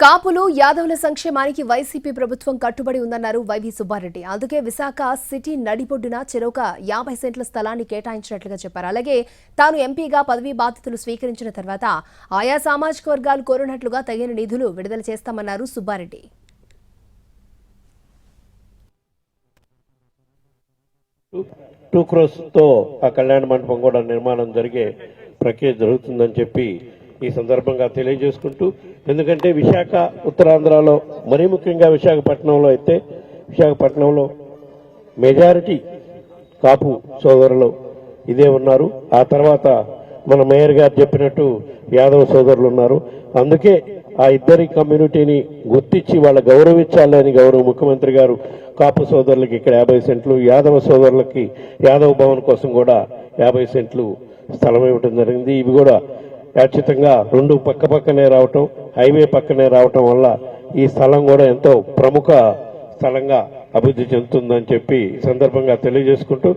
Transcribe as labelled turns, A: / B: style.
A: కాపులు యాదవుల సంక్షేమానికి వైసీపీ ప్రభుత్వం కట్టుబడి ఉందన్నారు వైవి సుబ్బారెడ్డి. అందుకే విశాఖ సిటీ నడిబొడ్డున చెరొక యాభై సెంట్ల స్థలాన్ని కేటాయించినట్లుగా చెప్పారు. అలాగే తాను ఎంపీగా పదవీ బాధ్యతలు స్వీకరించిన తర్వాత ఆయా సామాజిక వర్గాలు కోరినట్లుగా తగిన నిధులు విడుదల చేస్తామన్నారు సుబ్బారెడ్డి.
B: టూ క్రోస్తో ఆ కళ్యాణ మండపం కూడా నిర్మాణం జరిగే ప్రక్రియ జరుగుతుందని చెప్పి ఈ సందర్భంగా తెలియజేసుకుంటూ ఎందుకంటే విశాఖ ఉత్తరాంధ్రలో మరీ ముఖ్యంగా విశాఖపట్నంలో అయితే విశాఖపట్నంలో మెజారిటీ కాపు సోదరులు ఇదే ఉన్నారు. ఆ తర్వాత మన మేయర్ గారు చెప్పినట్టు యాదవ సోదరులు ఉన్నారు. అందుకే ఆ ఇద్దరి కమ్యూనిటీని గుర్తించి వాళ్ళ గౌరవించాలని గౌరవ ముఖ్యమంత్రి గారు కాపు సోదరులకి ఇక్కడ యాభై సెంట్లు యాదవ సోదరులకి యాదవ భవన్ కోసం కూడా యాభై సెంట్లు స్థలం ఇవ్వడం జరిగింది. ఇవి కూడా ఖచ్చితంగా రెండు పక్క పక్కనే రావటం హైవే పక్కనే రావటం వల్ల ఈ స్థలం కూడా ఎంతో ప్రముఖ స్థలంగా అభివృద్ధి చెందుతుందని చెప్పి ఈ సందర్భంగా తెలియజేసుకుంటూ